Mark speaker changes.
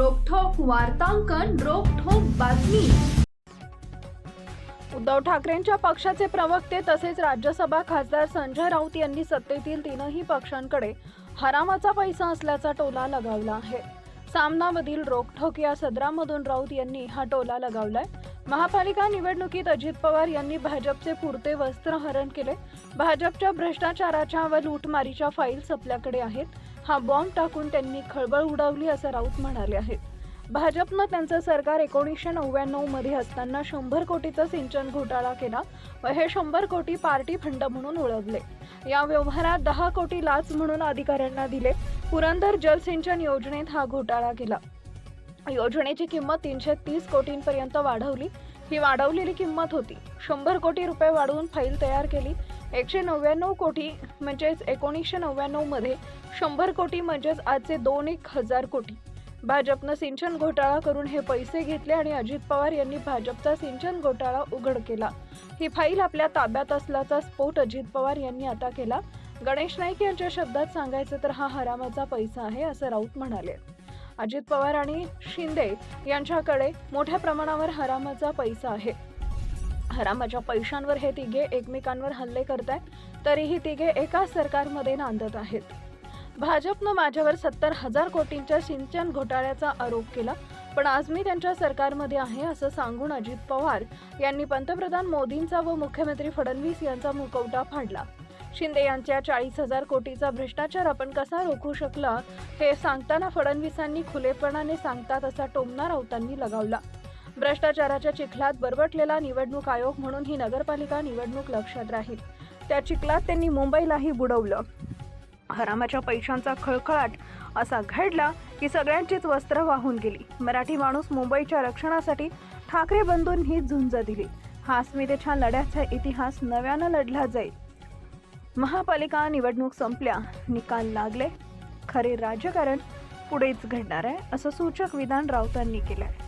Speaker 1: वार्तांकन रोखोक बातमी.
Speaker 2: उद्धव ठाकरेंच्या पक्षाचे प्रवक्ते तसेच राज्यसभा खासदार संजय राऊत यांनी सत्तेतील तीनही पक्षांकडे हरामाचा पैसा असल्याचा टोला लगावला आहे. सामनामधील रोखठोक या सदरामधून राऊत यांनी हा टोला लगावलाय. महापालिका निवडणुकीत अजित पवार यांनी भाजपचे पुरते वस्त्रहरण केले. भाजपच्या भ्रष्टाचाराच्या व लूटमारीच्या फाईल्स आपल्याकडे आहेत. हा बॉम्ब टाकून त्यांनी खळबळ उडवली असं राऊत म्हणाले आहेत. भाजपनं त्यांचं सरकार एकोणीसशे नव्याण्णवमध्ये असताना शंभर कोटीचा सिंचन घोटाळा केला व हे शंभर कोटी पार्टी फंड म्हणून ओळखले. या व्यवहारात दहा कोटी लाच म्हणून अधिकाऱ्यांना दिले. पुरंदर जलसिंचन योजनेत हा घोटाळा केला. योजनेची किंमत तीनशे तीस कोटींपर्यंत वाढवली. ही वाढवलेली किंमत होती. शंभर कोटी रुपये वाढवून फाईल तयार केली. एकशे नव्याण्णव कोटी म्हणजेच एकोणीसशे नव्याण्णवमध्ये शंभर कोटी म्हणजेच आजचे दोन एक हजार कोटी. भाजपनं सिंचन घोटाळा करून हे पैसे घेतले आणि अजित पवार यांनी भाजपचा सिंचन घोटाळा उघड केला. ही फाईल आपल्या ताब्यात असल्याचा स्फोट अजित पवार यांनी आता केला. गणेश नाईक यांच्या शब्दात सांगायचं तर हा हरामाचा पैसा आहे असं राऊत म्हणाले. अजित पवार आणि शिंदे यांच्याकडे मोठ्या प्रमाणावर हरामाचा पैसा आहे. हरामाच्या पैशांवर हे तिघे एकमेकांवर हल्ले करत आहेत तरीही तिघे एकाच सरकारमध्ये नांदत आहेत. भाजपनं माझ्यावर सत्तर हजार कोटींच्या सिंचन घोटाळ्याचा आरोप केला. पण आज मी त्यांच्या सरकारमध्ये आहे असं सांगून अजित पवार यांनी पंतप्रधान मोदींचा व मुख्यमंत्री फडणवीस यांचा मुकवटा फाडला. शिंदे यांच्या चाळीस हजार कोटीचा भ्रष्टाचार आपण कसा रोखू शकला हे सांगताना फडणवीसांनी खुलेपणाने सांगतात असा टोमना राऊतांनी लगावला. भ्रष्टाचाराच्या चिखलात बरबटलेला निवडणूक आयोग म्हणून ही नगरपालिका निवडणूक लक्षात राहील. त्या चिखलात त्यांनी मुंबईलाही बुडवलं. हरामाच्या पैशांचा खळखळाट असा घडला की सगळ्यांचीच वस्त्र वाहून गेली. मराठी माणूस मुंबईच्या रक्षणासाठी ठाकरे बंधूंनी झुंज दिली. हा अस्मितेच्या लढ्याचा इतिहास नव्यानं लढला जाईल. महापालिका निवडणूक संपल्या. निकाल लागले. खरे राजकारण पुढेच घडणार आहे असं सूचक विधान राऊतांनी केलं आहे